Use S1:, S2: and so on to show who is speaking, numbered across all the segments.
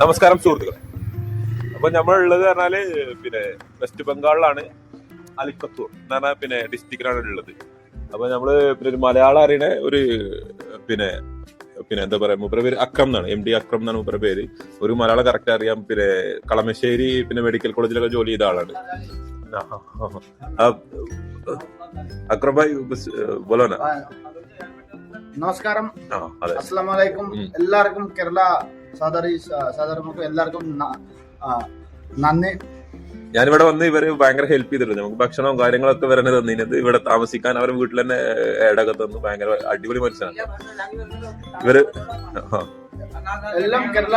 S1: നമസ്കാരം സുഹൃത്തുക്കളെ. അപ്പൊ നമ്മൾ ഉള്ളത് പറഞ്ഞാൽ പിന്നെ വെസ്റ്റ് ബംഗാളിലാണ് അലിക്കത്തൂർ എന്ന് പറഞ്ഞാൽ പിന്നെ ഡിസ്ട്രിക്റ്റിലാണ് ഉള്ളത്. അപ്പൊ നമ്മൾ പിന്നെ ഒരു മലയാളം അറിയണ ഒരു പിന്നെ പിന്നെ എന്താ പറയാ മുപ്പര പേര് അക്രം എന്നാണ്. എം ഡി അക്രം എന്നാണ് മുപ്പര പേര്. ഒരു മലയാളം കറക്റ്റ് അറിയാം പിന്നെ കളമശ്ശേരി പിന്നെ മെഡിക്കൽ കോളേജിലൊക്കെ ജോലി ചെയ്ത ആളാണ്. അക്രം ഭായ് ബസ്,
S2: നമസ്കാരം.
S1: അസ്സലാമലൈക്കും
S2: എല്ലാവർക്കും കേരള സാധാരണ സാധാരണ എല്ലാവർക്കും ന- ആ, നന്ദി.
S1: ഞാനിവിടെ വന്ന് ഇവർ ഭയങ്കര ഹെൽപ്പ് ചെയ്തിട്ടുണ്ട്. നമുക്ക് ഭക്ഷണവും കാര്യങ്ങളൊക്കെ വരണേ തന്നിനത് ഇവിടെ താമസിക്കാൻ അവരെ വീട്ടിൽ തന്നെ ഏടൊക്കെ തന്നു. ഭയങ്കര അടിപൊളി മനുഷ്യനാണ് ഇവർ
S2: എല്ലാം കേരള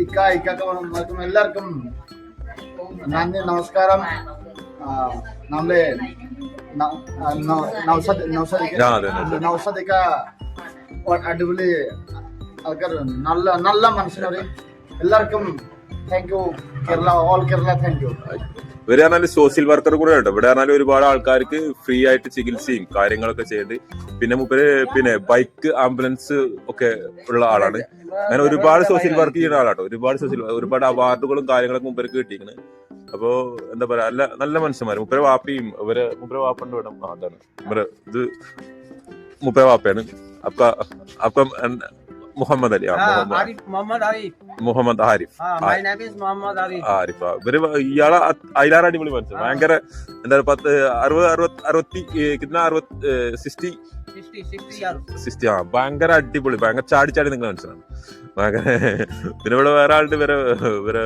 S2: ഇക്ക ഇക്കും എല്ലാവർക്കും നന്ദി നമസ്കാരം. നമ്മളെ നൗസദ് നൗസദ് ഇക്ക-
S1: നൗസദ്.
S2: നൗസദ് ഇക്ക അടിപൊളി ആൾക്കാർ നല്ല നല്ല മനുഷ്യനവര് എല്ലാവർക്കും thank you Kerala all Kerala thank you
S1: ഇവർ പറഞ്ഞാൽ സോഷ്യൽ വർക്കർ കൂടെ ഉണ്ട്. ഇവിടെ പറഞ്ഞാൽ ഒരുപാട് ആൾക്കാർക്ക് ഫ്രീ ആയിട്ട് ചികിത്സയും കാര്യങ്ങളൊക്കെ ചെയ്ത്. പിന്നെ മുപ്പര് പിന്നെ ബൈക്ക് ആംബുലൻസ് ഒക്കെ ഉള്ള ആളാണ്. അങ്ങനെ ഒരുപാട് സോഷ്യൽ വർക്ക് ചെയ്യുന്ന ആളാട്ടോ. ഒരുപാട് സോഷ്യൽ ഒരുപാട് അവാർഡുകളും കാര്യങ്ങളൊക്കെ മുമ്പേ കിട്ടിയിരിക്കുന്നത് അപ്പോ എന്താ പറയാ നല്ല നല്ല മനുഷ്യന്മാർ മുപ്പര വാപ്പയും ഇവർ മുപ്പര വാപ്പണ്ട് വേണം അതാണ്. ഇത് മുപ്പര വാപ്പയാണ്. അപ്പൊ അപ്പം മുഹമ്മദ് അലി. ആ, മുഹമ്മദ് മുഹമ്മദ് ആരിഫ്. ആരിഫ്. ഇവർ ഇയാളെ അയിലാറ് അടിപൊളി മനസ്സിലും ഭയങ്കര എന്താ പറയുക പത്ത് അറുപത് അറുപത് അറുപത്തി കിട്ടുന്ന അറുപത് സിക്സ്റ്റി
S3: 60, 60 years.
S1: സിക്സ്റ്റി ആ ഭയങ്കര അടിപൊളി ഭയങ്കര ചാടി ചാടി നിങ്ങൾ മനസ്സിലാണ് ഭയങ്കര പിന്നെ ഇവിടെ വേറെ ആളുടെ ഇവരെ ഇവരെ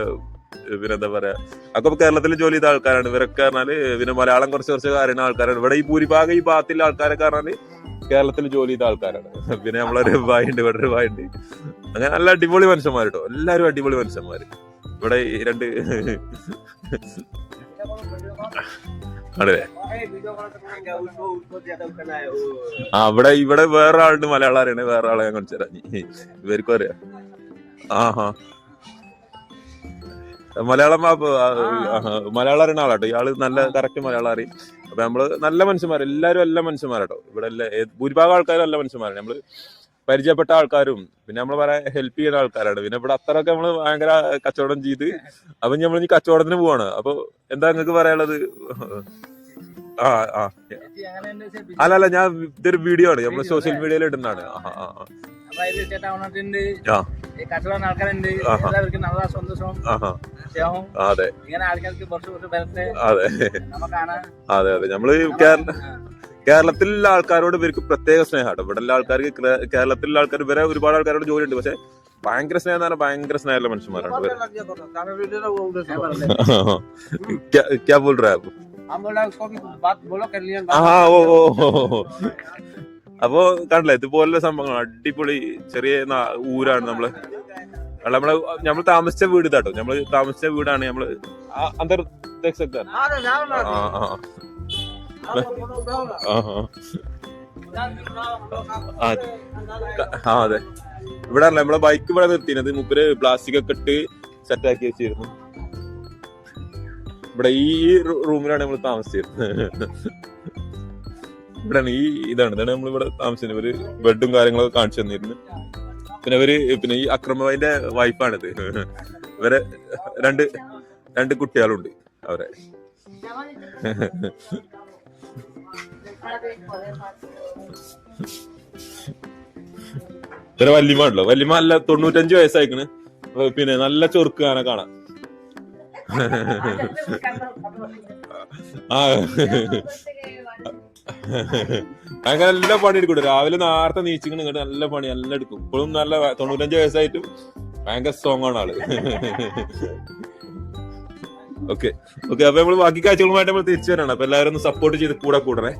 S1: പിന്നെന്താ പറയാ അപ്പൊ കേരളത്തിൽ ജോലി ചെയ്ത ആൾക്കാരാണ്. ഇവരൊക്കെ പറഞ്ഞാൽ പിന്നെ മലയാളം കുറച്ച് കുറച്ച് അറിയുന്ന ആൾക്കാരാണ്. ഇവിടെ ഈ ഭൂരിഭാഗം ഈ ഭാഗത്തിലെ ആൾക്കാരൊക്കെ പറഞ്ഞാൽ കേരളത്തിൽ ജോലി ചെയ്ത ആൾക്കാരാണ്. പിന്നെ നമ്മളൊരു ഭായുണ്ട് ഇവിടെ ഒരു ഭായുണ്ട് അങ്ങനെ നല്ല അടിപൊളി മനുഷ്യന്മാർ കേട്ടോ എല്ലാവരും അടിപൊളി മനുഷ്യന്മാര്. ഇവിടെ ഈ രണ്ട് ആണല്ലേ? ആ ഇവിടെ ഇവിടെ വേറെ ആളുണ്ട് മലയാളം അറിയണേ വേറെ ആളെ ഞാൻ ഇനി. ഇവർക്കും അറിയാം ആഹാ. ആ, മലയാളം അറിയുന്ന ആളാട്ടോ. ഇയാൾ നല്ല കറക്റ്റ് മലയാളം അറിയും. അപ്പൊ നമ്മൾ നല്ല മനുഷ്യന്മാർ എല്ലാവരും എല്ലാ മനുഷ്യന്മാരാട്ടോ. ഇവിടെ എല്ലാ ഭൂരിഭാഗം ആൾക്കാരും നല്ല മനുഷ്യന്മാരാണ് നമ്മൾ പരിചയപ്പെട്ട ആൾക്കാരും പിന്നെ നമ്മൾ പറയാൻ ഹെൽപ്പ് ചെയ്യുന്ന ആൾക്കാരാണ്. പിന്നെ ഇവിടെ അത്രയൊക്കെ നമ്മൾ ഭയങ്കര കച്ചവടം ചെയ്ത് അപ്പൊ നമ്മൾ ഇനി കച്ചവടത്തിന് പോവാണ്. അപ്പൊ എന്താ നിങ്ങൾക്ക് പറയാനുള്ളത്? ആ ആ. അല്ല അല്ല ഞാൻ ഇതൊരു വീഡിയോ ആണ്. നമ്മൾ സോഷ്യൽ മീഡിയയിൽ ഇടുന്നതാണ്. ആ ആ
S3: കച്ചവടം ആൾക്കാരുണ്ട്. എല്ലാവർക്കും നല്ല സന്തോഷം.
S1: അതെ. അതെ. അതെ അതെ. നമ്മൾ കേരളത്തിലുള്ള ആൾക്കാരോട് ഇവർക്ക് പ്രത്യേക സ്നേഹമാണ്. ഇവിടെ ഉള്ള ആൾക്കാർക്ക് കേരളത്തിലുള്ള ആൾക്കാർ ഇവരെ ഒരുപാട് ആൾക്കാരോട് ജോലി ഉണ്ട് പക്ഷെ ഭയങ്കര സ്നേഹം തന്നെ ഭയങ്കര സ്നേഹമുള്ള മനുഷ്യന്മാരാണ് ക്യാ ബോൾ റാബ്. അപ്പോ കണ്ടില്ലേ? ഇതുപോലുള്ള സംഭവങ്ങൾ അടിപൊളി ചെറിയ ഊരാണ് നമ്മൾ. അല്ല നമ്മളെ നമ്മൾ താമസിച്ച വീട് ഇതാട്ടോ. നമ്മൾ താമസിച്ച വീടാണ് നമ്മൾ ആ അതെ ഇവിടെ അല്ല നമ്മളെ ബൈക്ക് ഇവിടെ നിർത്തിയത് മുപ്പര് പ്ലാസ്റ്റിക് ഒക്കെ ഇട്ട് സെറ്റ് ആക്കി വെച്ചിരുന്നു. ഇവിടെ ഈ റൂമിലാണ് നമ്മൾ താമസിച്ചിരുന്നത്. ഇവിടെയാണ് ഈ ഇതാണ്. ഇതാണ് നമ്മൾ ഇവിടെ താമസിച്ചത് ഒരു ബെഡും കാര്യങ്ങളൊക്കെ കാണിച്ചു തന്നിരുന്നു പിന്നെ അവർ പിന്നെ ഈ അക്രമവാദിന്റെ വൈഫാണിത് ഇവരെ രണ്ട് രണ്ട് കുട്ടികളുണ്ട് അവരെ. ഇവരെ വല്യമ്മ ഉണ്ടല്ലോ വല്യമ്മ നല്ല തൊണ്ണൂറ്റഞ്ച് വയസ്സായിക്കണ്. പിന്നെ നല്ല ചൊറുക്ക് കാണാൻ. കാണാം ആ. ഭയങ്കര നല്ല പണി എടുക്കും രാവിലെ നേരത്തെ നീച്ചിങ്ങനെ ഇങ്ങോട്ട് നല്ല പണി നല്ല എടുക്കും. ഇപ്പോഴും നല്ല തൊണ്ണൂറ്റഞ്ച് വയസ്സായിട്ടും ഭയങ്കര സ്ട്രോങ് ആണ് ആൾ. ഓക്കെ ഓക്കെ അപ്പൊ നമ്മൾ ബാക്കി കാഴ്ചകളുമായിട്ട് നമ്മൾ തിരിച്ചു വരണം. അപ്പൊ എല്ലാവരും ഒന്ന് സപ്പോർട്ട് ചെയ്ത് കൂടെ കൂടണേ.